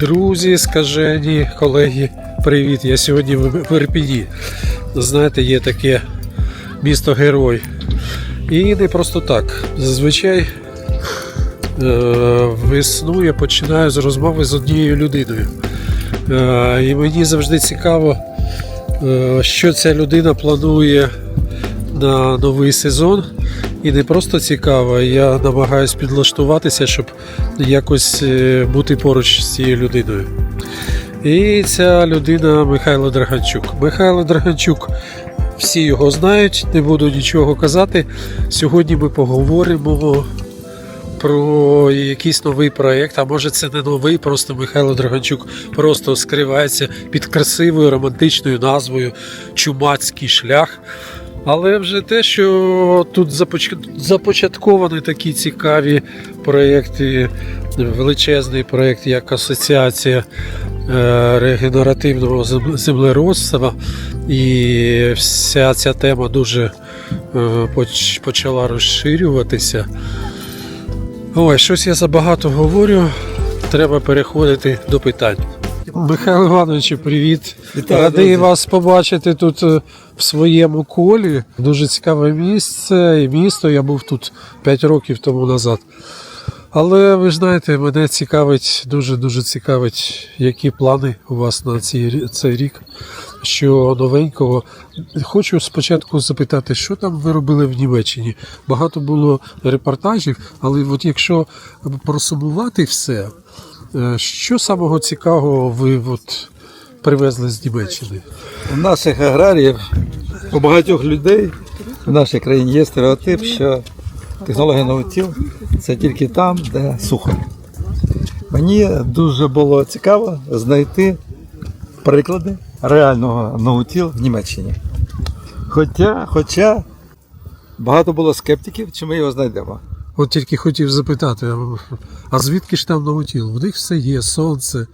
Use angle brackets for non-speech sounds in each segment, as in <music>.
Друзі, скажені, колеги, привіт! Я сьогодні в Ірпіні. Знаєте, є таке місто герой. І не просто так. Зазвичай е, весну я починаю з розмови з однією людиною. Е, і мені завжди цікаво, е, що ця людина планує на новий сезон. І не просто цікаво, я намагаюся підлаштуватися, щоб якось е, бути поруч з цією людиною. І ця людина Михайло Драганчук. Михайло Драганчук, всі його знають, не буду нічого казати. Сьогодні ми поговоримо про якийсь новий проєкт, а може це не новий, просто Михайло Драганчук просто скривається під красивою романтичною назвою Чумацький шлях. Але вже те, що тут започатковані такі цікаві проєкти, величезний проєкт, як Асоціація е, регенеративного зем- землеробства, і вся ця тема дуже е, почала розширюватися. Ой, щось я забагато говорю. Треба переходити до питань. Михайло Іванович, привіт. Вітаю, Радий друзі. вас побачити тут е, в своєму колі. Дуже цікаве місце і місто. Я був тут 5 років тому назад. Але ви ж знаєте, мене цікавить, дуже-дуже цікавить, які плани у вас на цей, цей рік. Що новенького. Хочу спочатку запитати, що там ви робили в Німеччині? Багато було репортажів, але от якщо просумувати все, що самого цікавого ви от привезли з Німеччини? У наших аграріїв, у багатьох людей в нашій країні є стереотип, що технологія наутіл це тільки там, де сухо. Мені дуже було цікаво знайти приклади реального наутіл в Німеччині. Хоча, хоча багато було скептиків, чи ми його знайдемо. От тільки хотів запитати, а- звідки ж там наутіл? В них все є: сонце,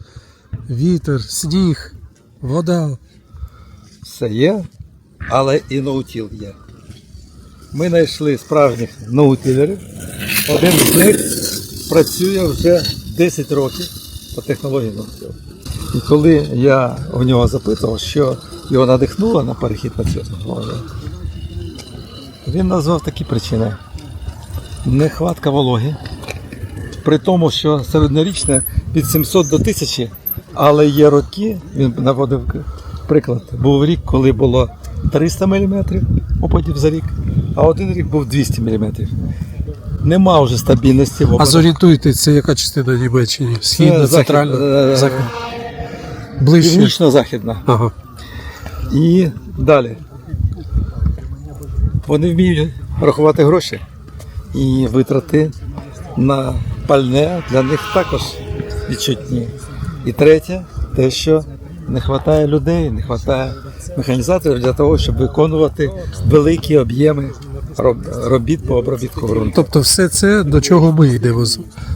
вітер, сніг, вода. Все є, але і ноутіл є. Ми знайшли справжніх ноутілерів. Один з них працює вже 10 років по технології ноутіл. І коли я у нього запитував, що його надихнуло на перехід на цю технологію, він назвав такі причини: нехватка вологи, при тому, що середньорічне від 700 до 1000, але є роки, він наводив приклад, був рік, коли було 300 мм опадів за рік, а один рік був 200 мм. Нема вже стабільності в А зорієнтуйте, це яка частина Німеччини? Східна, Це захід- центральна, е, захід. Ближче. Північно-західна. Ага. І далі. Вони вміють рахувати гроші. І витрати на пальне для них також відчутні. І третє, те, що не вистачає людей, не вистачає механізаторів для того, щоб виконувати великі об'єми робіт по обробітку ґрунту. Тобто все це до чого ми йдемо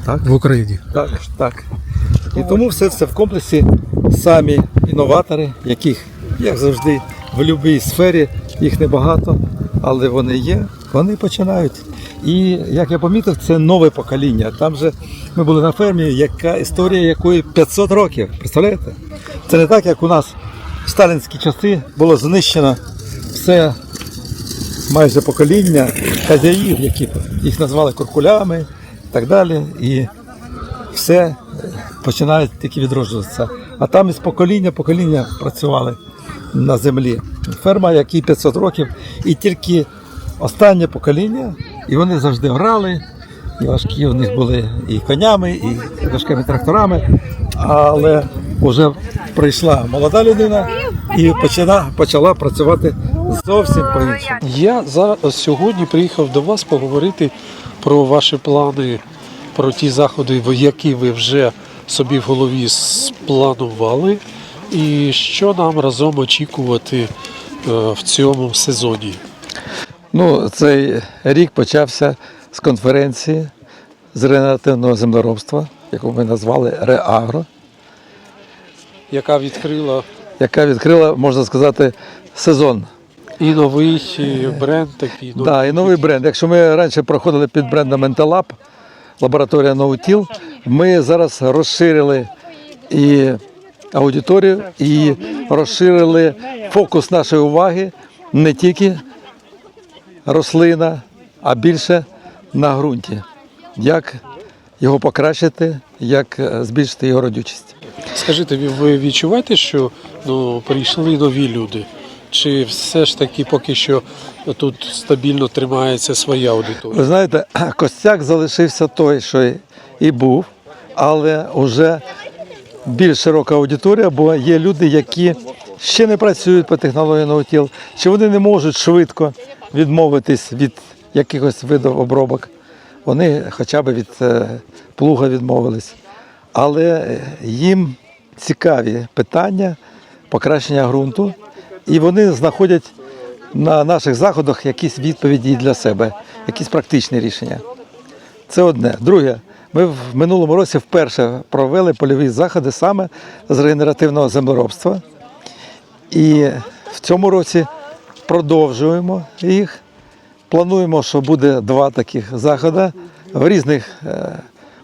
Так. в Україні. Так, так. І тому все це в комплексі самі інноватори, яких, як завжди, в будь-якій сфері їх небагато, але вони є, вони починають. І як я помітив, це нове покоління. Там же ми були на фермі, яка історія якої 500 років. Представляєте? Це не так, як у нас в сталінські часи було знищено все майже покоління хазяїв, які їх назвали куркулями і так далі. І все е, починає тільки відроджуватися. А там із покоління покоління працювали на землі. Ферма, якій 500 років, і тільки останнє покоління, і вони завжди грали. І важкі у них були і конями, і важкими тракторами. Але вже прийшла молода людина і почала, почала працювати зовсім по-іншому. Я зараз сьогодні приїхав до вас поговорити про ваші плани, про ті заходи, які ви вже собі в голові спланували, і що нам разом очікувати е, в цьому сезоні. Ну, цей рік почався з конференції з регенеративного землеробства, яку ми назвали Реагро, яка відкрила яка відкрила, можна сказати, сезон. і новий бренд такий. ну, Да, і новий бренд. Якщо ми раніше проходили під брендом Mentalab, лабораторія Ноутіл, ми зараз розширили і аудиторію, і розширили фокус нашої уваги не тільки рослина, а більше на ґрунті. Як його покращити, як е, збільшити його родючість. Скажіть, ви- ви відчуваєте, що ну, прийшли нові люди? Чи все ж таки поки що тут стабільно тримається своя аудиторія? Ви знаєте, <clears throat> костяк залишився той, що і був, але вже більш широка аудиторія, бо є люди, які ще не працюють по технології наутіл, чи вони не можуть швидко відмовитись від якихось видів обробок. Вони хоча б від е, плуга відмовились. Але е, їм цікаві питання покращення ґрунту, і вони знаходять на наших заходах якісь відповіді для себе, якісь практичні рішення. Це одне. Друге, ми в минулому році вперше провели польові заходи саме з регенеративного землеробства. І в цьому році продовжуємо їх. Плануємо, що буде два таких заходи в різних е,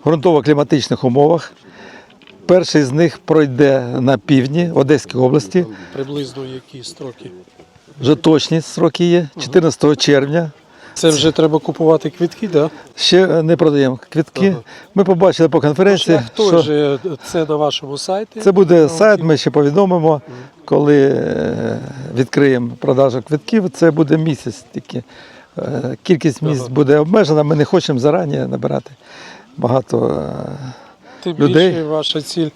ґрунтово-кліматичних умовах. Перший з них пройде на півдні в Одеській області. Приблизно які строки? Вже точні строки є, 14 червня. Це вже треба купувати квітки, да? Ще е, не продаємо квітки. Ми побачили по конференції, Шлях той що же це на вашому сайті. це буде сайт. Ми ще повідомимо, коли е, відкриємо продажу квитків. Це буде місяць тільки. Е, Кількість місць буде обмежена. Ми не хочемо зарані набирати багато. Тим людей. більше ваша ціль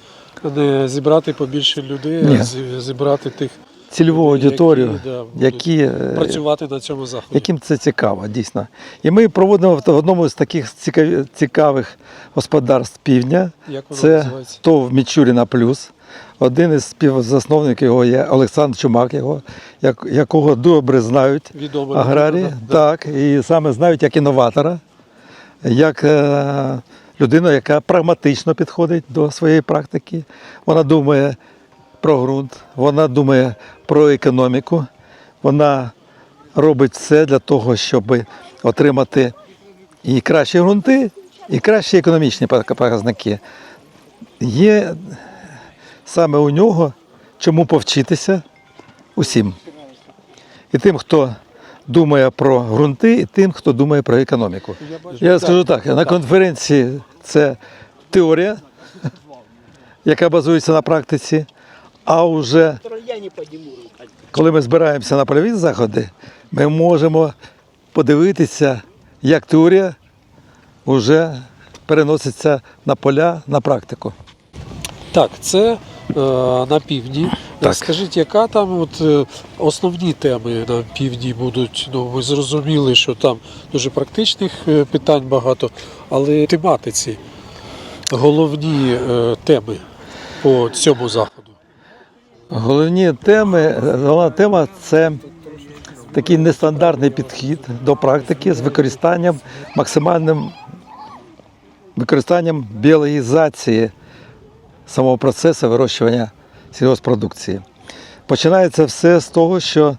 не зібрати побільше людей, Ні. а зібрати тих Цільову Які, аудиторію, да, які, е, працювати на цьому заході. яким це цікаво, дійсно. І ми проводимо в одному з таких цікавих господарств півдня. Як воно Це називається? ТОВ Мічуріна Плюс. Один із співзасновників його є Олександр Чумак, його, як- якого добре знають Відомо аграрії. Так, і саме знають як інноватора, як е, людина, яка прагматично підходить до своєї практики. Вона думає про ґрунт, вона думає про економіку, вона робить все для того, щоб отримати і кращі ґрунти, і кращі економічні показники. Є саме у нього чому повчитися усім. І тим, хто думає про ґрунти, і тим, хто думає про економіку. Я скажу так, на конференції це теорія, яка базується на практиці, а вже коли ми збираємося на польові заходи, ми можемо подивитися, як теорія вже переноситься на поля, на практику. Так, це е, на півдні. Так. Скажіть, яка там от, е, основні теми на півдні будуть? Ну, ви зрозуміли, що там дуже практичних е, питань багато, але тематиці, головні е, теми по цьому заходу. Головні теми, головна тема це такий нестандартний підхід до практики з використанням максимальним використанням біологізації самого процесу вирощування сільгоспродукції. Починається все з того, що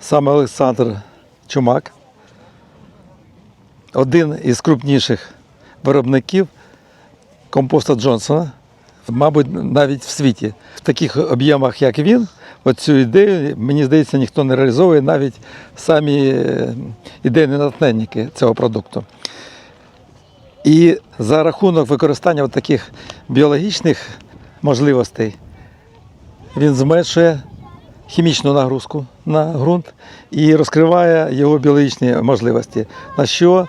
саме Олександр Чумак, один із крупніших виробників компоста Джонсона, мабуть, навіть в світі. В таких об'ємах, як він, оцю ідею, мені здається, ніхто не реалізовує навіть самі е, ідейні натхненники цього продукту. І за рахунок використання таких біологічних можливостей він зменшує хімічну нагрузку на ґрунт і розкриває його біологічні можливості, на що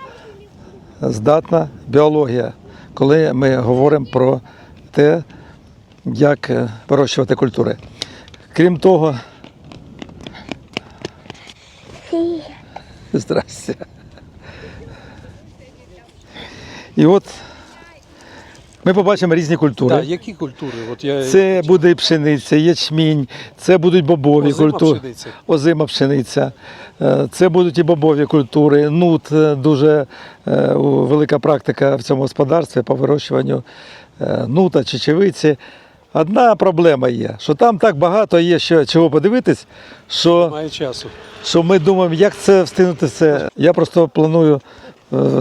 здатна біологія, коли ми говоримо про те, як е, вирощувати культури. Крім того, здрасте. І от ми побачимо різні культури. Так, які культури? От я Це буде і пшениця, ячмінь, це будуть бобові Озима культури. пшениця. Озима пшениця. Е, Це будуть і бобові культури. Нут е, дуже е, велика практика в цьому господарстві по вирощуванню нута, чечевиці. Одна проблема є, що там так багато є що, чого подивитись, що має часу. що ми думаємо, як це встигнути все. Я просто планую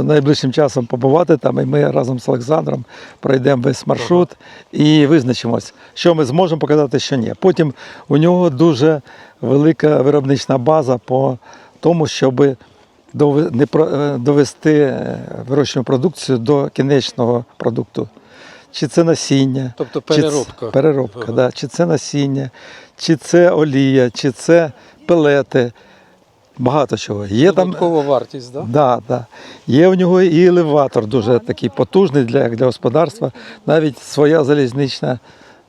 найближчим часом побувати там, і ми разом з Олександром пройдемо весь маршрут і визначимось, що ми зможемо показати, що ні. Потім у нього дуже велика виробнична база по тому, щоб е, довести е, вирощувану продукцію до кінечного продукту. Чи це насіння, Тобто чи переробка. переробка, Ага. да. чи це насіння, чи це олія, чи це пелети. Багато чого. Є там Додаткова вартість, да? Да, да. Є у нього і елеватор дуже такий потужний для, для господарства. Навіть своя залізнична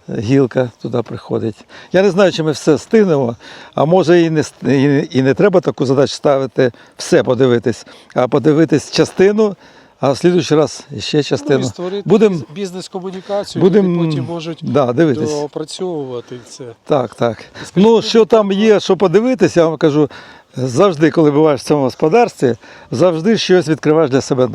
е, гілка туди приходить. Я не знаю, чи ми все стигнемо, а може і не, і, і не треба таку задачу ставити все подивитись, а подивитись частину, а в слідуючий раз ще Ну, і частину. створити Будем- бізнес-комунікацію, будем, люди потім можуть Да, дивитись. це. Так, так. Ну, що там є, що подивитися, я вам кажу, завжди, коли буваєш в цьому господарстві, завжди щось відкриваєш для себе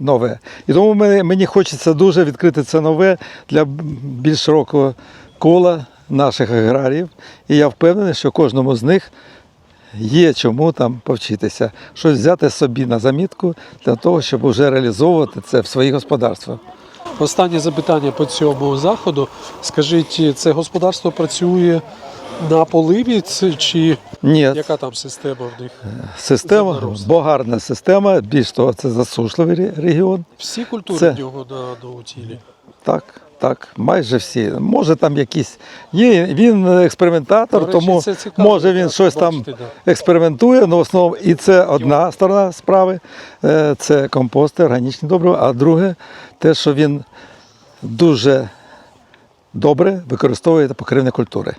нове. І тому мені хочеться дуже відкрити це нове для більш широкого кола наших аграріїв. І я впевнений, що кожному з них є чому там повчитися, щось взяти собі на замітку для того, щоб вже реалізовувати це в своїх господарствах. Останнє запитання по цьому заходу. Скажіть, це господарство працює на поливі чи Ні, яка там система в них? система, Землеробство. бо система, більш того, це засушливий регіон. Всі культури Це- в нього на, на утілі. Так, так, майже всі. Може там якісь. Є, він експериментатор, До речі, тому це цікаво, може він так, щось там бачите, експериментує, але в основному і це одна сторона справи, е, це компости, органічні добрива, а друге, те, що він дуже добре використовує покривні культури.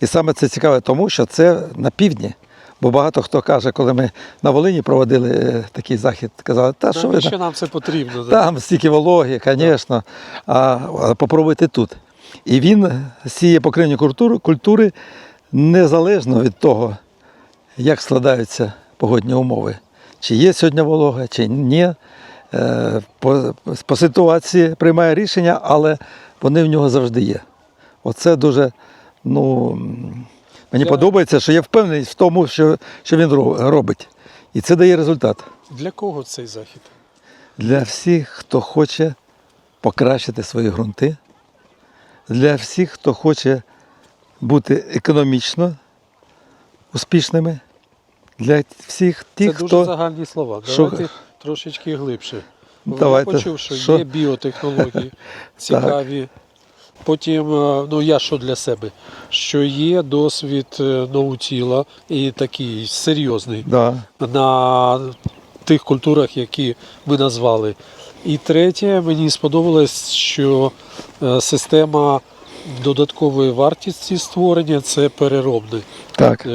І саме це цікаве тому, що це на півдні. Бо багато хто каже, коли ми на Волині проводили е, такий захід, казали, та що ви Навіщо нам це потрібно? там стільки вологи, звісно. А, попробуйте тут. І він сіє покривні культури, культури незалежно від того, як складаються погодні умови. Чи є сьогодні волога, чи ні. Е, По, по ситуації приймає рішення, але вони в нього завжди є. Оце дуже, ну, мені подобається, що є впевненість в тому, що, що він робить. І це дає результат Для кого цей захід? для всіх, хто хоче покращити свої ґрунти, для всіх, хто хоче бути економічно успішними, для всіх тих, хто… це дуже хто загальні слова. що- трошечки глибше. Давайте. Я почув, що, Що? є біотехнології <laughs> цікаві. Потім, е, ну я що для себе, що є досвід е, ноутіла і такий серйозний да, на тих культурах, які ми назвали. І третє, мені сподобалось, що е, система додаткової вартості створення це переробне. так,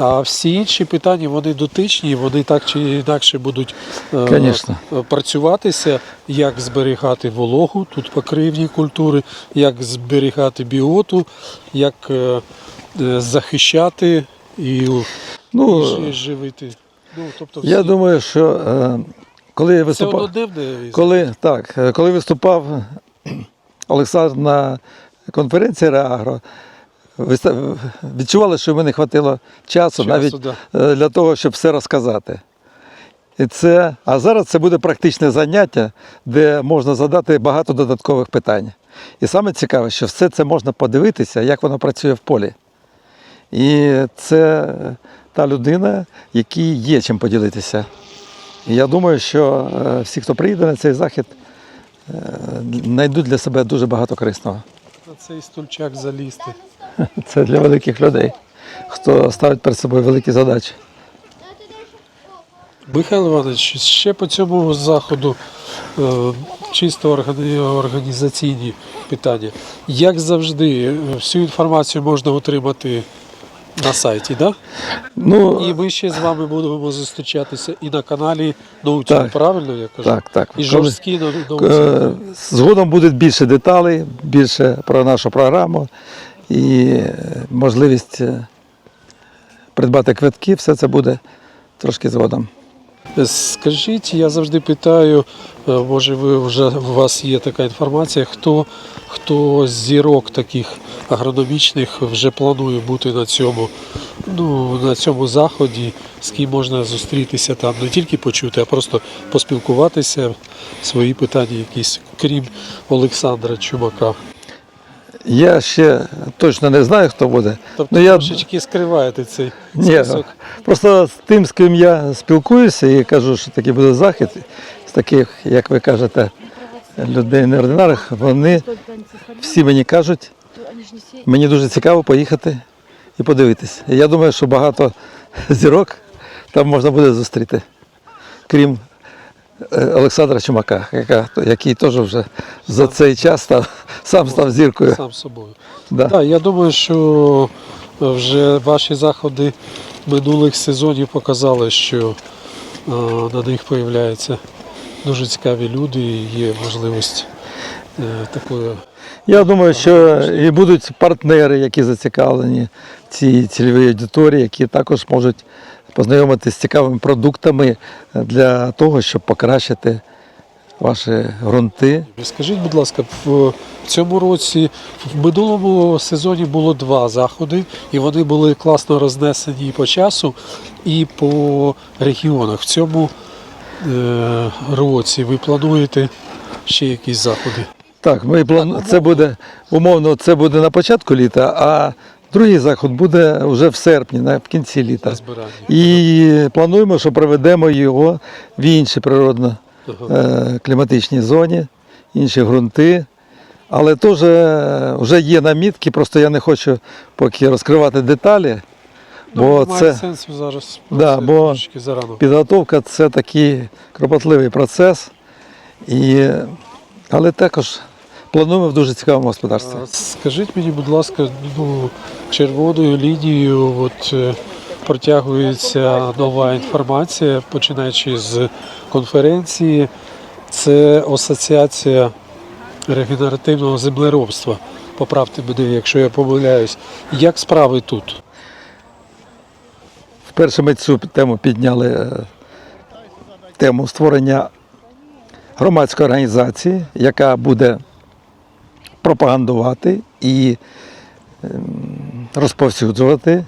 А всі інші питання вони дотичні, вони так чи інакше будуть е, Конечно. працюватися, як зберігати вологу, тут покривні культури, як зберігати біоту, як е, е, захищати і, ну, і живити. Ну, тобто я думаю, що е, коли я виступав. Коли, так, коли виступав <clears throat> Олександр на конференції Реагро, відчували, що йому не вистачило часу, Часу, навіть да. е, для того, щоб все розказати. І це, а зараз це буде практичне заняття, де можна задати багато додаткових питань. І саме цікаве, що все це можна подивитися, як воно працює в полі. І це та людина, якій є чим поділитися. І я думаю, що е, всі, хто приїде на цей захід, е, знайдуть для себе дуже багато корисного. Цей стульчак залізти. <laughs> Це для великих людей, хто ставить перед собою великі задачі. Михайло Іванович, ще по цьому заходу е, чисто організаційні питання. Як завжди, е, всю інформацію можна отримати на сайті, да? Ну, І ми ще з вами будемо зустрічатися і на каналі Наутіл, правильно я кажу? так, так. І жорсткі на Е, Згодом буде більше деталей, більше про нашу програму і е, можливість е, придбати квитки, все це буде трошки згодом. Скажіть, я завжди питаю, е, може ви вже у вас є така інформація, хто, хто з зірок таких агрономічних вже планує бути на цьому, ну, на цьому заході з ким можна зустрітися там, не тільки почути, а просто поспілкуватися, свої питання якісь, крім Олександра Чумака. Я ще точно не знаю, хто буде. Тобто Ну, я- трошечки скриваєте цей Ні, список. просто з тим, з ким я спілкуюся і кажу, що такий буде захід, з таких, як ви кажете, людей неординарних, вони всі мені кажуть, мені дуже цікаво поїхати і подивитися. І я думаю, що багато зірок там можна буде зустріти, крім Олександра Чумака, яка, який теж вже за цей час став, сам став зіркою. Сам собою. Да. Так, я думаю, що вже ваші заходи минулих сезонів показали, що е, на них появляються дуже цікаві люди і є можливість е, такої. Я думаю, що і будуть партнери, які зацікавлені в цій цільовій аудиторії, які також можуть познайомитися з цікавими продуктами для того, щоб покращити ваші ґрунти. Скажіть, будь ласка, в цьому році, в минулому сезоні було два заходи, і вони були класно рознесені і по часу, і по регіонах. В цьому е, році ви плануєте ще якісь заходи? Так, ми плану... це буде умовно, це буде на початку літа, а другий заход буде вже в серпні, на кінці літа. І плануємо, що проведемо його в іншій природно е, кліматичній зоні, інші ґрунти. Але теж е, вже є намітки, просто я не хочу поки розкривати деталі, бо Ну, це Має сенсу зараз Да, бо- зарано. підготовка це такий кропотливий процес. І... Але також плануємо в дуже цікавому господарстві. Скажіть мені, будь ласка, ну, червоною лінією от, е, протягується нова інформація, починаючи з конференції. Це асоціація регенеративного землеробства. Поправте мене, якщо я помиляюсь. Як справи тут? Вперше ми цю тему підняли е, тему створення громадської організації, яка буде пропагандувати і ем, розповсюджувати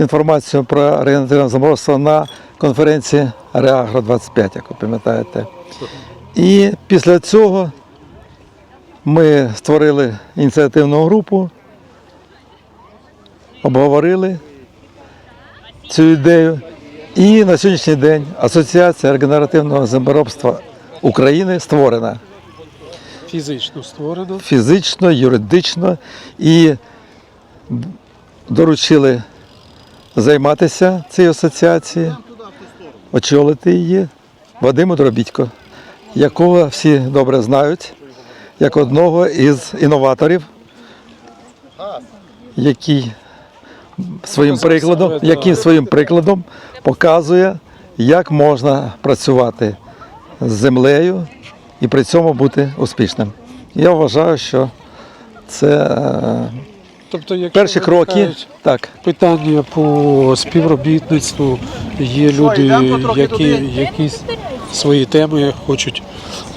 інформацію про регенеративне заморозство на конференції Реагро 25, як ви пам'ятаєте. І після цього ми створили ініціативну групу, обговорили цю ідею. І на сьогоднішній день Асоціація регенеративного землеробства України створена Фізично створено. фізично, юридично і доручили займатися цією асоціацією, очолити її Вадиму Дробітько, якого всі добре знають, як одного із інноваторів, який своїм прикладом, який своїм прикладом показує, як можна працювати з землею і при цьому бути успішним. Я вважаю, що це е, Тобто, якщо перші кроки. Так, питання по співробітництву. Є люди, які якісь свої теми хочуть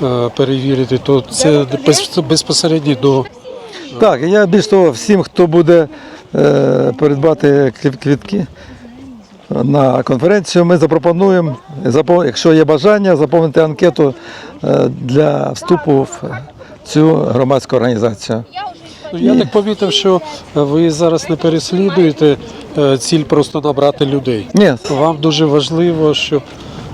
е, перевірити, то це без- безпосередньо до так, я більш того, всім, хто буде е, передбати квітки на конференцію, ми запропонуємо, якщо є бажання, заповнити анкету е, для вступу в цю громадську організацію. Ну, я так помітив, що ви зараз не переслідуєте е, ціль просто набрати людей. Ні, Вам дуже важливо, щоб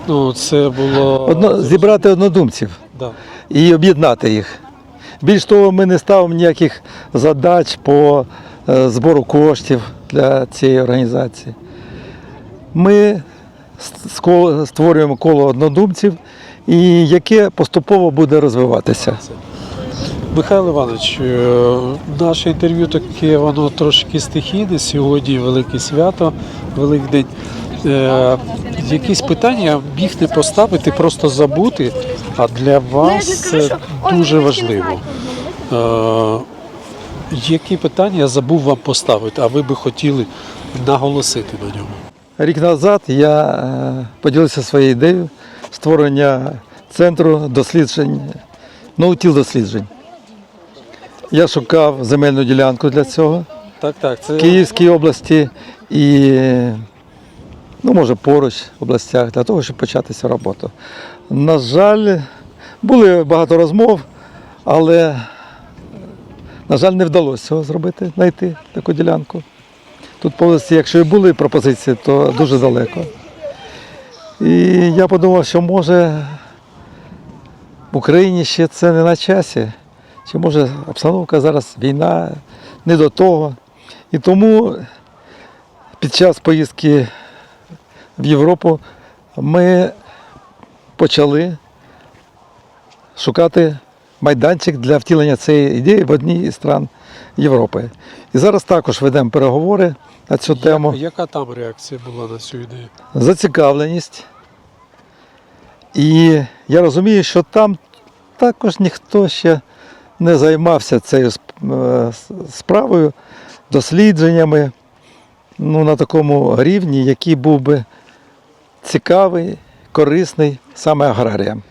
ну, це було одно, зібрати однодумців. Да. і об'єднати їх. Більш того, ми не ставимо ніяких задач по е, збору коштів для цієї організації. Ми створюємо коло однодумців, і яке поступово буде розвиватися. Михайло Іванович, е, наше інтерв'ю таке, воно трошки стихійне. Сьогодні велике свято, Великдень. Е, якісь питання міг не поставити, просто забути, а для вас це дуже важливо. Е, які питання я забув вам поставити, а ви би хотіли наголосити на ньому? Рік назад я е, поділився своєю ідеєю створення центру досліджень, ноутіл досліджень. Я шукав земельну ділянку для цього. Так, так, це Київській області і ну може поруч в областях, для того, щоб почати цю роботу. На жаль, були багато розмов, але, на жаль, не вдалося цього зробити, знайти таку ділянку. Тут по області, якщо і були пропозиції, то дуже далеко. І я подумав, що може в Україні ще це не на часі. Чи може обстановка зараз війна не до того. І тому під час поїздки в Європу ми почали шукати майданчик для втілення цієї ідеї в одній із стран Європи. І зараз також ведемо переговори на цю тему. Як- яка там реакція була на цю ідею? Зацікавленість. І я розумію, що там також ніхто ще не займався цією е, справою, дослідженнями ну, на такому рівні, який був би цікавий, корисний саме аграріям.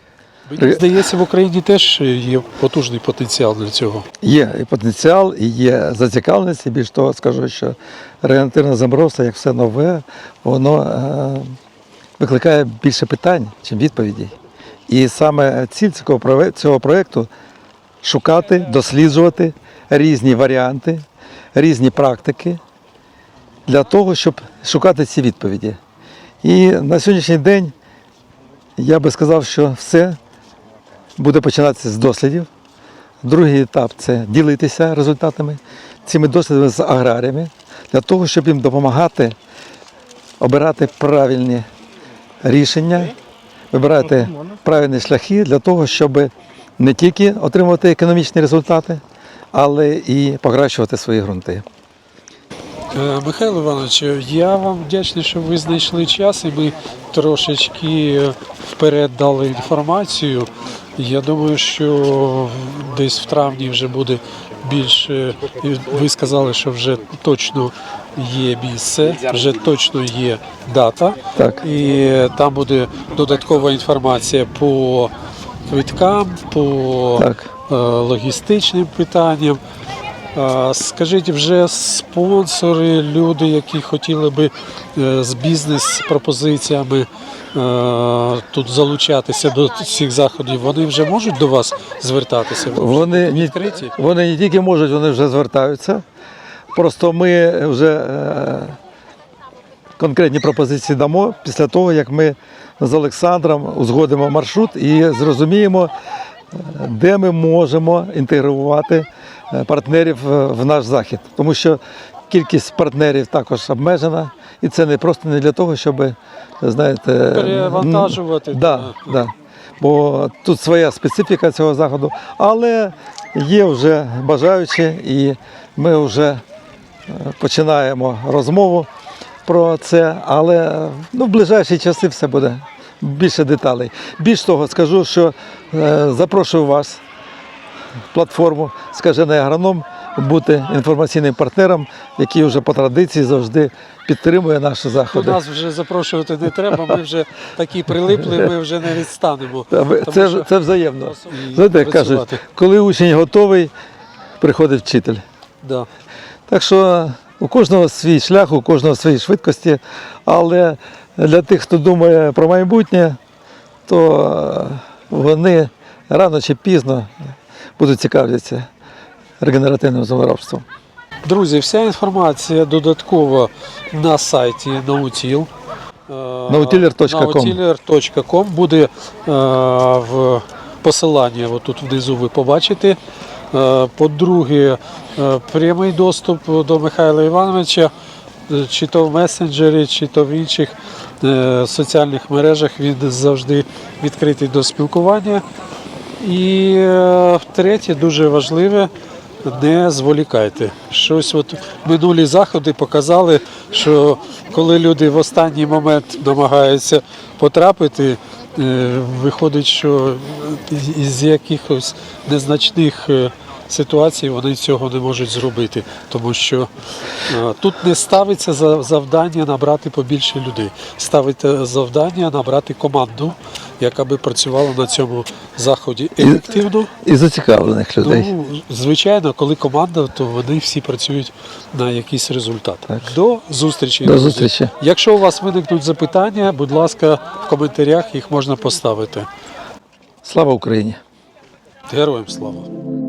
Мені здається, в Україні теж є потужний потенціал для цього. Є і потенціал, і є зацікавленість, і більш того скажу, що регенеративне заморозство, як все нове, воно е, викликає більше питань, ніж відповідей. І саме ціль цього проєкту шукати, досліджувати різні варіанти, різні практики для того, щоб шукати ці відповіді. І на сьогоднішній день я би сказав, що все буде починатися з дослідів. Другий етап це ділитися результатами цими дослідами з аграріями для того, щоб їм допомагати обирати правильні рішення, вибирати правильні шляхи для того, щоб не тільки отримувати економічні результати, але і покращувати свої ґрунти. Е, Михайло Іванович, я вам вдячний, що ви знайшли час і ми трошечки вперед дали інформацію. Я думаю, що десь в травні вже буде більше. Ви сказали, що вже точно є місце, вже точно є дата. Так. І там буде додаткова інформація по квиткам, по Так. е, логістичним питанням. Скажіть, вже спонсори, люди, які хотіли би е, з бізнес-пропозиціями е, тут залучатися до цих заходів, вони вже можуть до вас звертатися? Вони не, відкриті? вони не тільки можуть, вони вже звертаються. Просто ми вже е, конкретні пропозиції дамо після того, як ми з Олександром узгодимо маршрут і зрозуміємо, де ми можемо інтегрувати партнерів е, в наш захід. Тому що кількість партнерів також обмежена, і це не просто не для того, щоб знаєте, Перевантажувати. Да, да. Бо тут своя специфіка цього заходу, але є вже бажаючі, і ми вже е, починаємо розмову про це, але ну, в ближайші часи все буде більше деталей. Більш того, скажу, що е, запрошую вас платформу Скажений агроном бути інформаційним партнером, який вже по традиції завжди підтримує наші У заходи. нас вже запрошувати не треба, ми вже такі прилипли, ми вже не відстанемо. Це, це взаємно. Знаєте, як кажуть, коли учень готовий, приходить вчитель. Да. Так що у кожного свій шлях, у кожного свої швидкості, але для тих, хто думає про майбутнє, то вони рано чи пізно будуть цікавитися регенеративним землеробством. Друзі, вся інформація додаткова на сайті. Е, Nautiler.com. Nautiler.com буде е, в посиланні, отут внизу ви побачите. Е, По-друге, е, прямий доступ до Михайла Івановича, е, чи то в месенджері, чи то в інших е, соціальних мережах. Він завжди відкритий до спілкування. І е, третє, дуже важливе, не зволікайте. Щось от минулі заходи показали, що коли люди в останній момент намагаються потрапити, е, виходить, що із якихось незначних е, ситуацій вони цього не можуть зробити, тому що тут не ставиться за- завдання набрати побільше людей, ставиться завдання набрати команду яка би працювала на цьому заході ефективно. І зацікавлених людей. Ну, звичайно, коли команда, то вони всі працюють на якийсь результат. Так. До зустрічі. До зустрічі. Якщо у вас виникнуть запитання, будь ласка, в коментарях їх можна поставити. Слава Україні! Героям слава!